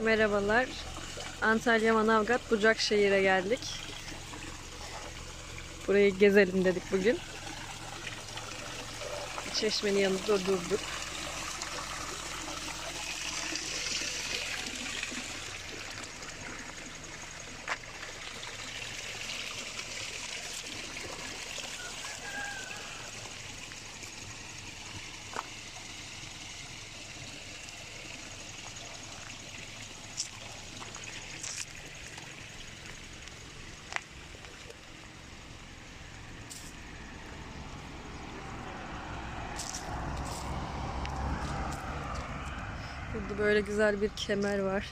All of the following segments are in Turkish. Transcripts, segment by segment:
Merhabalar. Antalya Manavgat Bucakşehir'e geldik. Burayı gezelim dedik bugün. Çeşmenin yanında durduk. Burada böyle güzel bir kemer var.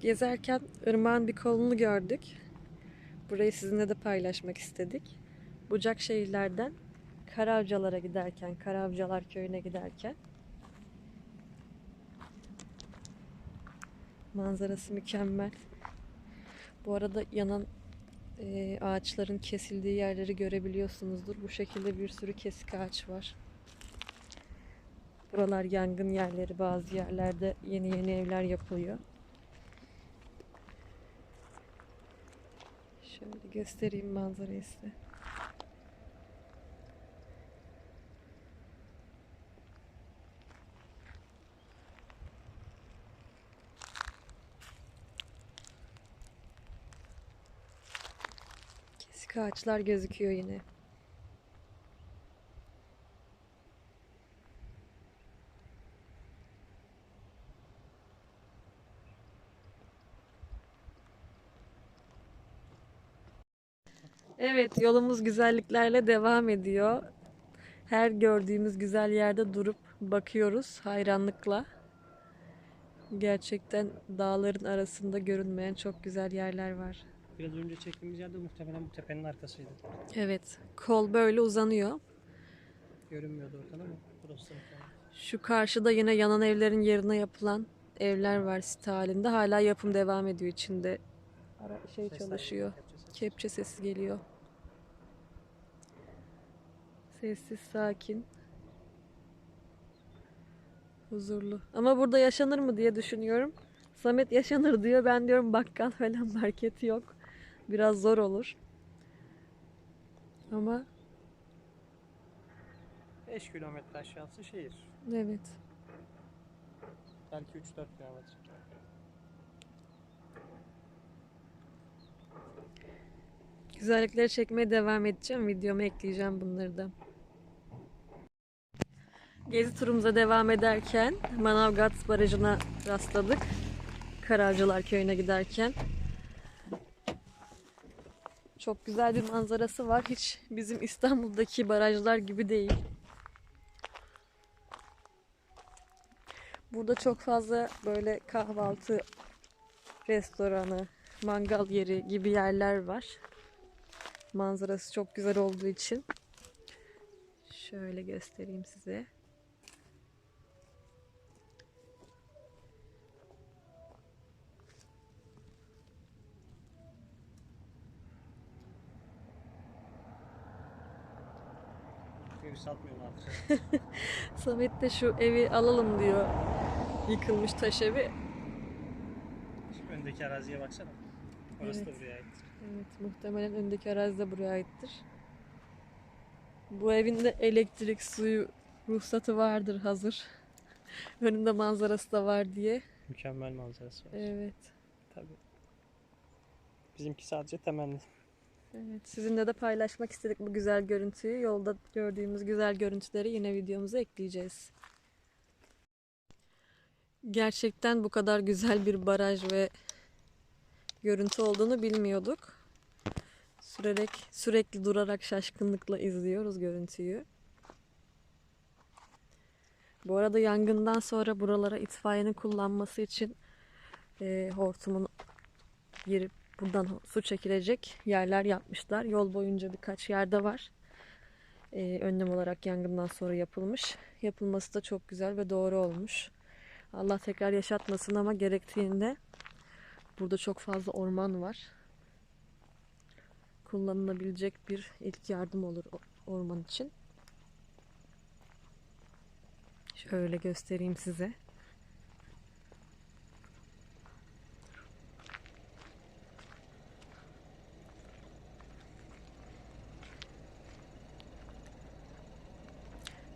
Gezerken ırmağın bir kolunu gördük. Burayı sizinle de paylaşmak istedik. Bucak şehirlerden Karavcalara giderken, Karavcalar köyüne giderken manzarası mükemmel. Bu arada yanan e, ağaçların kesildiği yerleri görebiliyorsunuzdur. Bu şekilde bir sürü kesik ağaç var. Buralar yangın yerleri. Bazı yerlerde yeni yeni evler yapılıyor. Şöyle göstereyim manzarayı size. Kesik ağaçlar gözüküyor yine. Evet, yolumuz güzelliklerle devam ediyor. Her gördüğümüz güzel yerde durup bakıyoruz hayranlıkla. Gerçekten dağların arasında görünmeyen çok güzel yerler var. Biraz önce çektiğimiz yerde muhtemelen bu tepenin arkasıydı. Evet, kol böyle uzanıyor. Görünmüyordu oradan ama burası da muhtemelen. Şu karşıda yine yanan evlerin yerine yapılan evler var site halinde. Hala yapım devam ediyor içinde. Ara şey Sesler çalışıyor. geliyor, kepçe sesi. Kepçe sesi geliyor. Sessiz, sakin. Huzurlu. Ama burada yaşanır mı diye düşünüyorum. Samet yaşanır diyor. Ben diyorum bakkal falan market yok. Biraz zor olur. Ama 5 kilometre aşağısı şehir. evet. Belki 3-4 kilometre. Güzellikleri çekmeye devam edeceğim. Videoma ekleyeceğim bunları da. Gezi turumuza devam ederken Manavgat Barajı'na rastladık. Karavcılar Köyü'ne giderken. Çok güzel bir manzarası var. Hiç bizim İstanbul'daki barajlar gibi değil. Burada çok fazla böyle kahvaltı restoranı, mangal yeri gibi yerler var. Manzarası çok güzel olduğu için. Şöyle göstereyim size. Satmıyorlar artık. Samet de şu evi alalım diyor. Yıkılmış taş evi. Şu öndeki araziye baksana. Orası da Evet. buraya ait. Evet, muhtemelen öndeki arazi de buraya aittir. Bu evin de elektrik, suyu, ruhsatı vardır hazır. Önünde manzarası da var diye. Mükemmel manzarası var. Evet. Tabii. Bizimki sadece temenni. Evet, sizinle de paylaşmak istedik bu güzel görüntüyü. Yolda gördüğümüz güzel görüntüleri yine videomuza ekleyeceğiz. Gerçekten bu kadar güzel bir baraj ve görüntü olduğunu bilmiyorduk. Sürerek, sürekli durarak şaşkınlıkla izliyoruz görüntüyü. Bu arada yangından sonra buralara itfaiyenin kullanması için e, hortumun girip buradan su çekilecek yerler yapmışlar. Yol boyunca birkaç yerde var. e, önlem olarak yangından sonra yapılmış. Yapılması da çok güzel ve doğru olmuş. Allah tekrar yaşatmasın ama gerektiğinde burada çok fazla orman var. Kullanılabilecek bir ilk yardım olur orman için. Şöyle göstereyim size.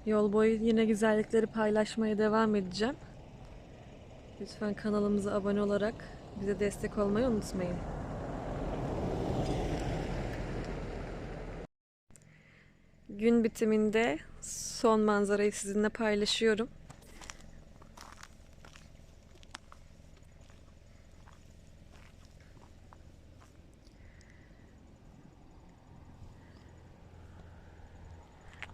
Yol boyu yine güzellikleri paylaşmaya devam edeceğim. Lütfen kanalımıza abone olarak bize destek olmayı unutmayın. Gün bitiminde son manzarayı sizinle paylaşıyorum.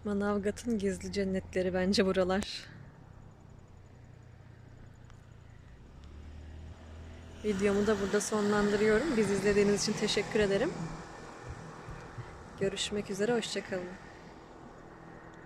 Manavgat'ın gizli cennetleri bence buralar. Videomu da burada sonlandırıyorum. Biz izlediğiniz için teşekkür ederim. Görüşmek üzere, hoşçakalın.